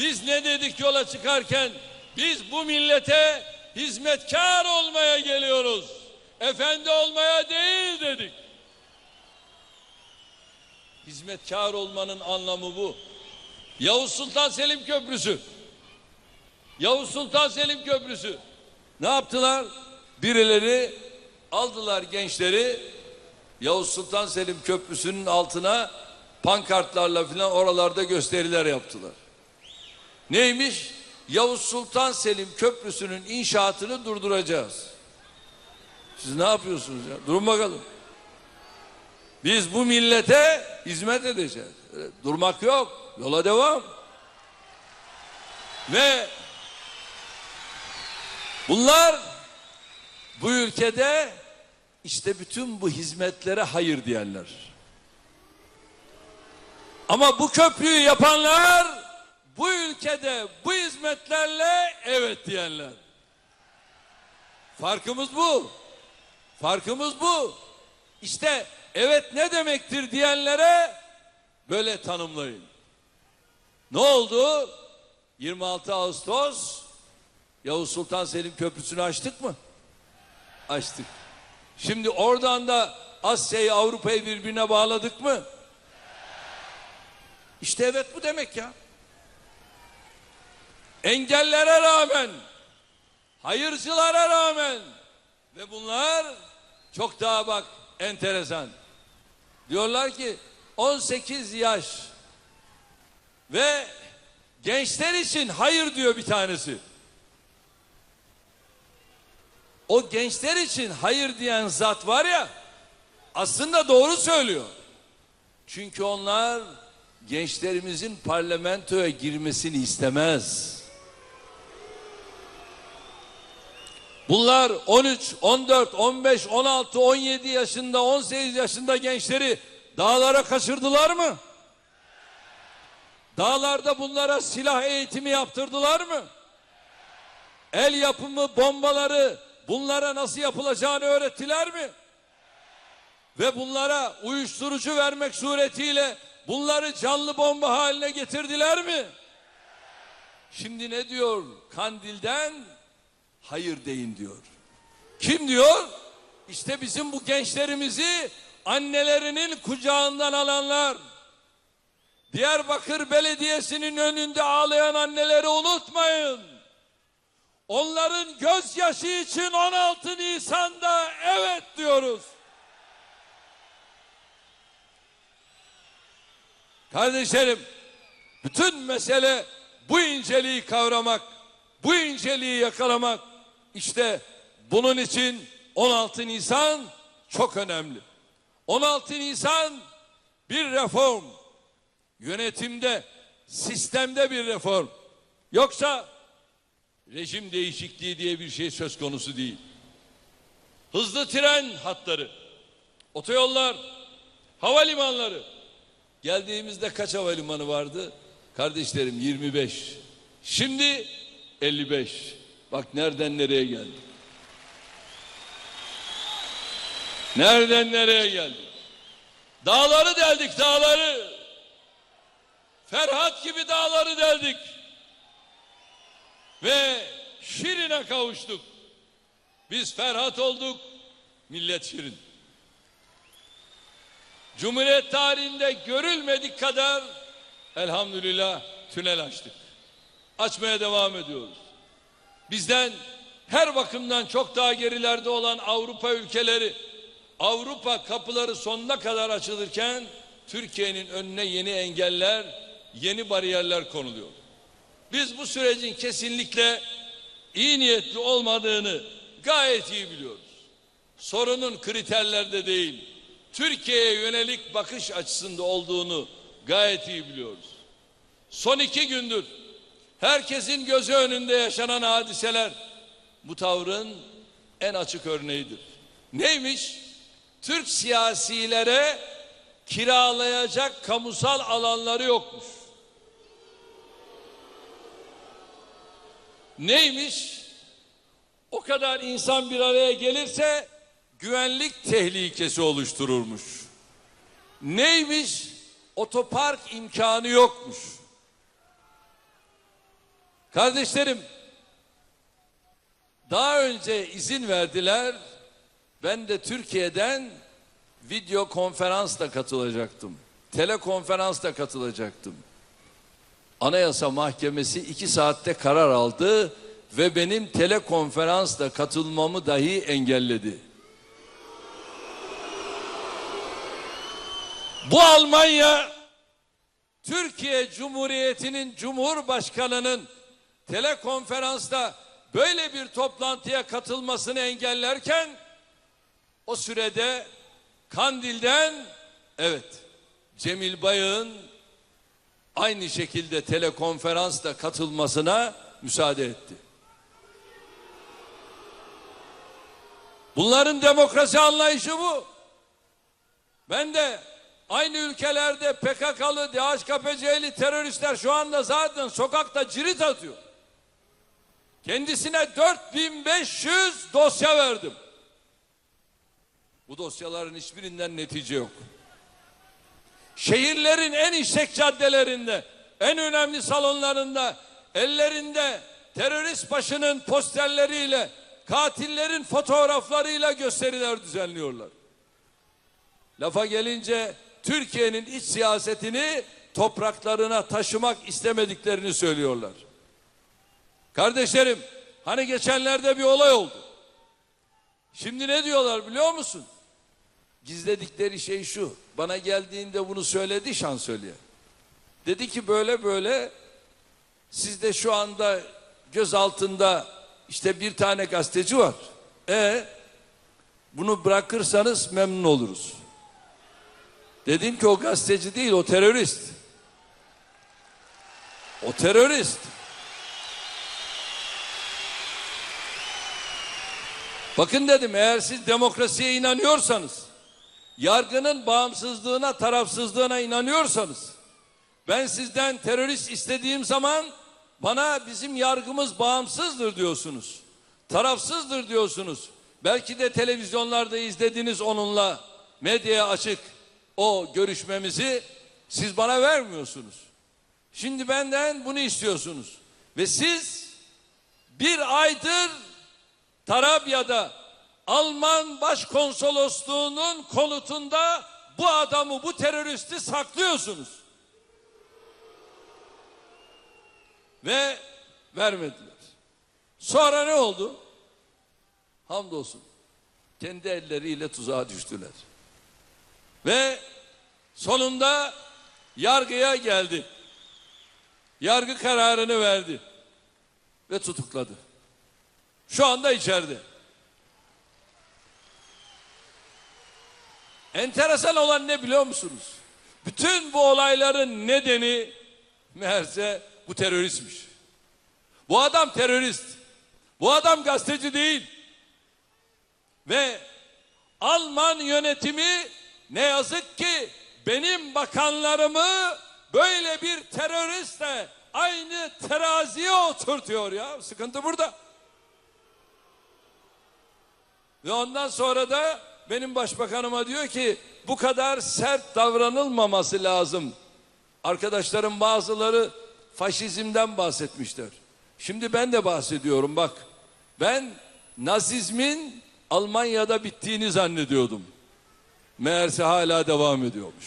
Biz ne dedik yola çıkarken? Biz bu millete hizmetkar olmaya geliyoruz. Efendi olmaya değil dedik. Hizmetkar olmanın anlamı bu. Yavuz Sultan Selim Köprüsü. Yavuz Sultan Selim Köprüsü. Ne yaptılar? Birileri aldılar gençleri Yavuz Sultan Selim Köprüsü'nün altına pankartlarla filan oralarda gösteriler yaptılar. Neymiş? Yavuz Sultan Selim Köprüsü'nün inşaatını durduracağız. Siz ne yapıyorsunuz ya? Durun bakalım. Biz bu millete hizmet edeceğiz. Durmak yok. Yola devam. Ve bunlar bu ülkede işte bütün bu hizmetlere hayır diyenler. Ama bu köprüyü yapanlar bu ülkede bu hizmetlerle evet diyenler. Farkımız bu. Farkımız bu. İşte evet ne demektir diyenlere böyle tanımlayın. Ne oldu? 26 Ağustos Yavuz Sultan Selim Köprüsü'nü açtık mı? Açtık. Şimdi oradan da Asya'yı Avrupa'yı birbirine bağladık mı? İşte evet bu demek ya. Engellere rağmen, hayırcılara rağmen ve bunlar çok daha bak enteresan. Diyorlar ki 18 yaş ve gençler için hayır diyor bir tanesi. O gençler için hayır diyen zat var ya aslında doğru söylüyor. Çünkü onlar gençlerimizin parlamentoya girmesini istemez. Bunlar 13, 14, 15, 16, 17 yaşında, 18 yaşında gençleri dağlara kaçırdılar mı? Dağlarda bunlara silah eğitimi yaptırdılar mı? El yapımı bombaları bunlara nasıl yapılacağını öğrettiler mi? Ve bunlara uyuşturucu vermek suretiyle bunları canlı bomba haline getirdiler mi? Şimdi ne diyor? Kandil'den hayır deyin diyor. Kim diyor? İşte bizim bu gençlerimizi annelerinin kucağından alanlar. Diyarbakır Belediyesi'nin önünde ağlayan anneleri unutmayın. Onların gözyaşı için 16 Nisan'da evet diyoruz. Kardeşlerim, bütün mesele bu inceliği kavramak, bu inceliği yakalamak. İşte bunun için 16 Nisan çok önemli. 16 Nisan bir reform. Yönetimde, sistemde bir reform. Yoksa rejim değişikliği diye bir şey söz konusu değil. Hızlı tren hatları, otoyollar, havalimanları. Geldiğimizde kaç havalimanı vardı? Kardeşlerim 25. Şimdi 55. Bak nereden nereye geldik. Nereden nereye geldik. Dağları deldik dağları. Ferhat gibi dağları deldik. Ve Şirin'e kavuştuk. Biz Ferhat olduk, millet Şirin. Cumhuriyet tarihinde görülmedik kadar elhamdülillah tünel açtık. Açmaya devam ediyoruz. Bizden her bakımdan çok daha gerilerde olan Avrupa ülkeleri Avrupa kapıları sonuna kadar açılırken Türkiye'nin önüne yeni engeller, yeni bariyerler konuluyor. Biz bu sürecin kesinlikle iyi niyetli olmadığını gayet iyi biliyoruz. Sorunun kriterlerde değil, Türkiye'ye yönelik bakış açısında olduğunu gayet iyi biliyoruz. Son iki gündür herkesin gözü önünde yaşanan hadiseler bu tavrın en açık örneğidir. Neymiş? Türk siyasilere kiralayacak kamusal alanları yokmuş. Neymiş? O kadar insan bir araya gelirse güvenlik tehlikesi oluştururmuş. Neymiş? Otopark imkanı yokmuş. Kardeşlerim, daha önce izin verdiler. Ben de Türkiye'den video konferansla katılacaktım. Telekonferansla katılacaktım. Anayasa Mahkemesi iki saatte karar aldı ve benim telekonferansla katılmamı dahi engelledi. Bu Almanya Türkiye Cumhuriyeti'nin Cumhurbaşkanı'nın telekonferansta böyle bir toplantıya katılmasını engellerken o sürede Kandil'den evet Cemil Bayık'ın aynı şekilde telekonferansla katılmasına müsaade etti. Bunların demokrasi anlayışı bu. Ben de aynı ülkelerde PKK'lı, DHKPC'li teröristler şu anda zaten sokakta cirit atıyor. Kendisine 4500 dosya verdim. Bu dosyaların hiçbirinden netice yok. Şehirlerin en işlek caddelerinde, en önemli salonlarında, ellerinde terörist başının posterleriyle, katillerin fotoğraflarıyla gösteriler düzenliyorlar. Lafa gelince Türkiye'nin iç siyasetini topraklarına taşımak istemediklerini söylüyorlar. Kardeşlerim, hani geçenlerde bir olay oldu. Şimdi ne diyorlar biliyor musun? Gizledikleri şey şu. Bana geldiğinde bunu söyledi şansölye. Dedi ki böyle böyle sizde şu anda göz altında işte bir tane gazeteci var. E bunu bırakırsanız memnun oluruz. Dedim ki o gazeteci değil o terörist. O terörist. Bakın dedim eğer siz demokrasiye inanıyorsanız, yargının bağımsızlığına, tarafsızlığına inanıyorsanız, ben sizden terörist istediğim zaman bana bizim yargımız bağımsızdır diyorsunuz. Tarafsızdır diyorsunuz. Belki de televizyonlarda izlediniz onunla medyaya açık o görüşmemizi siz bana vermiyorsunuz. Şimdi benden bunu istiyorsunuz. Ve siz bir aydır Tarabya'da Alman Başkonsolosluğu'nun konutunda bu adamı, bu teröristi saklıyorsunuz. Ve vermediler. Sonra ne oldu? Hamdolsun. Kendi elleriyle tuzağa düştüler. Ve sonunda yargıya geldi. Yargı kararını verdi. Ve tutukladı. Şu anda içeride. Enteresan olan ne biliyor musunuz? Bütün bu olayların nedeni meğerse bu teröristmiş. Bu adam terörist. Bu adam gazeteci değil. Ve Alman yönetimi ne yazık ki benim bakanlarımı böyle bir teröristle aynı teraziye oturtuyor ya. Sıkıntı burada. Ve ondan sonra da benim başbakanıma diyor ki bu kadar sert davranılmaması lazım. Arkadaşlarım bazıları faşizmden bahsetmişler. Şimdi ben de bahsediyorum bak. Ben Nazizmin Almanya'da bittiğini zannediyordum. Meğerse hala devam ediyormuş.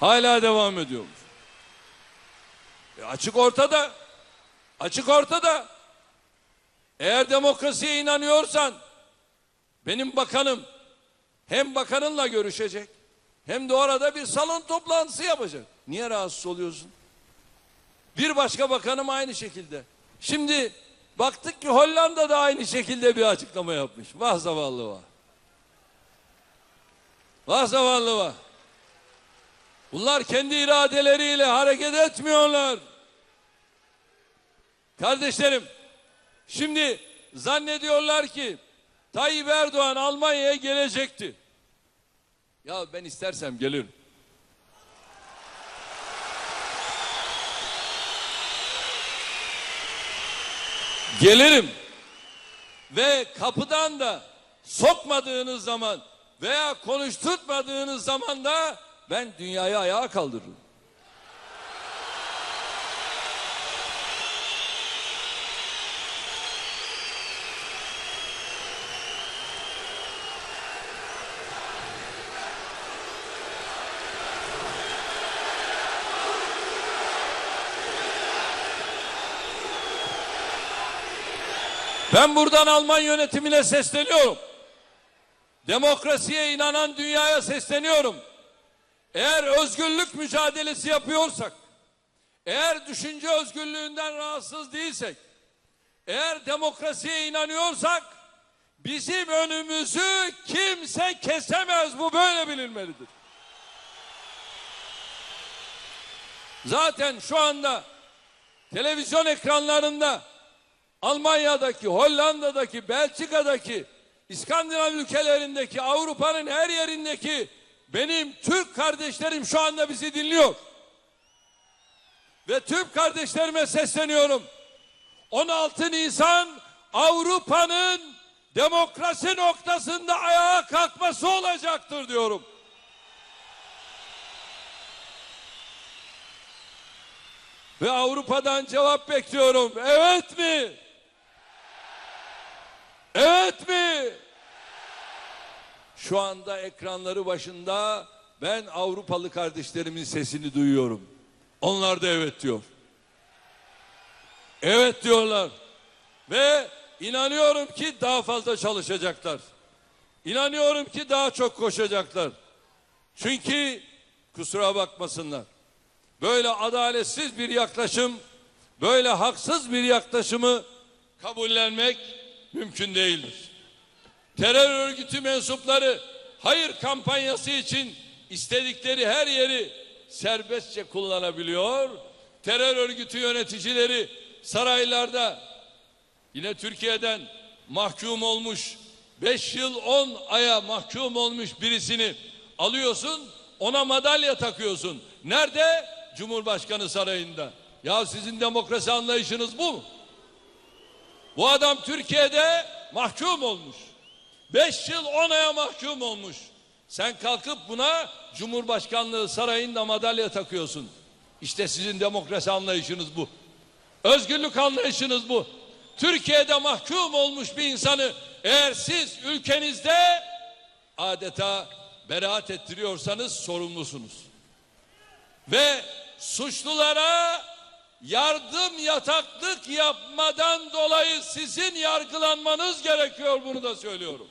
Hala devam ediyormuş. E açık ortada. Açık ortada. Eğer demokrasiye inanıyorsan benim bakanım hem bakanınla görüşecek hem de orada bir salon toplantısı yapacak. Niye rahatsız oluyorsun? Bir başka bakanım aynı şekilde. Şimdi baktık ki Hollanda da aynı şekilde bir açıklama yapmış. Vah zavallı vah. Vah zavallı vah. Bunlar kendi iradeleriyle hareket etmiyorlar. Kardeşlerim, şimdi zannediyorlar ki Tayyip Erdoğan Almanya'ya gelecekti. Ya ben istersem gelirim. Gelirim. Ve kapıdan da sokmadığınız zaman veya konuşturtmadığınız zaman da ben dünyayı ayağa kaldırırım. Ben buradan Alman yönetimine sesleniyorum. Demokrasiye inanan dünyaya sesleniyorum. Eğer özgürlük mücadelesi yapıyorsak, eğer düşünce özgürlüğünden rahatsız değilsek, eğer demokrasiye inanıyorsak, bizim önümüzü kimse kesemez. Bu böyle bilinmelidir. Zaten şu anda televizyon ekranlarında Almanya'daki, Hollanda'daki, Belçika'daki, İskandinav ülkelerindeki, Avrupa'nın her yerindeki benim Türk kardeşlerim şu anda bizi dinliyor. Ve Türk kardeşlerime sesleniyorum. 16 Nisan Avrupa'nın demokrasi noktasında ayağa kalkması olacaktır diyorum. Ve Avrupa'dan cevap bekliyorum. Evet mi? Evet mi? Şu anda ekranları başında ben Avrupalı kardeşlerimin sesini duyuyorum. Onlar da evet diyor. Evet diyorlar. Ve inanıyorum ki daha fazla çalışacaklar. İnanıyorum ki daha çok koşacaklar. Çünkü kusura bakmasınlar. Böyle adaletsiz bir yaklaşım, böyle haksız bir yaklaşımı kabullenmek mümkün değildir. Terör örgütü mensupları hayır kampanyası için istedikleri her yeri serbestçe kullanabiliyor. Terör örgütü yöneticileri saraylarda yine Türkiye'den mahkum olmuş 5 yıl 10 aya mahkum olmuş birisini alıyorsun ona madalya takıyorsun. Nerede? Cumhurbaşkanı sarayında. Ya sizin demokrasi anlayışınız bu mu? Bu adam Türkiye'de mahkum olmuş. Beş yıl on aya mahkum olmuş. Sen kalkıp buna Cumhurbaşkanlığı sarayında madalya takıyorsun. İşte sizin demokrasi anlayışınız bu. Özgürlük anlayışınız bu. Türkiye'de mahkum olmuş bir insanı eğer siz ülkenizde adeta beraat ettiriyorsanız sorumlusunuz. Ve suçlulara yardım yataklık yapmadan dolayı sizin yargılanmanız gerekiyor bunu da söylüyorum.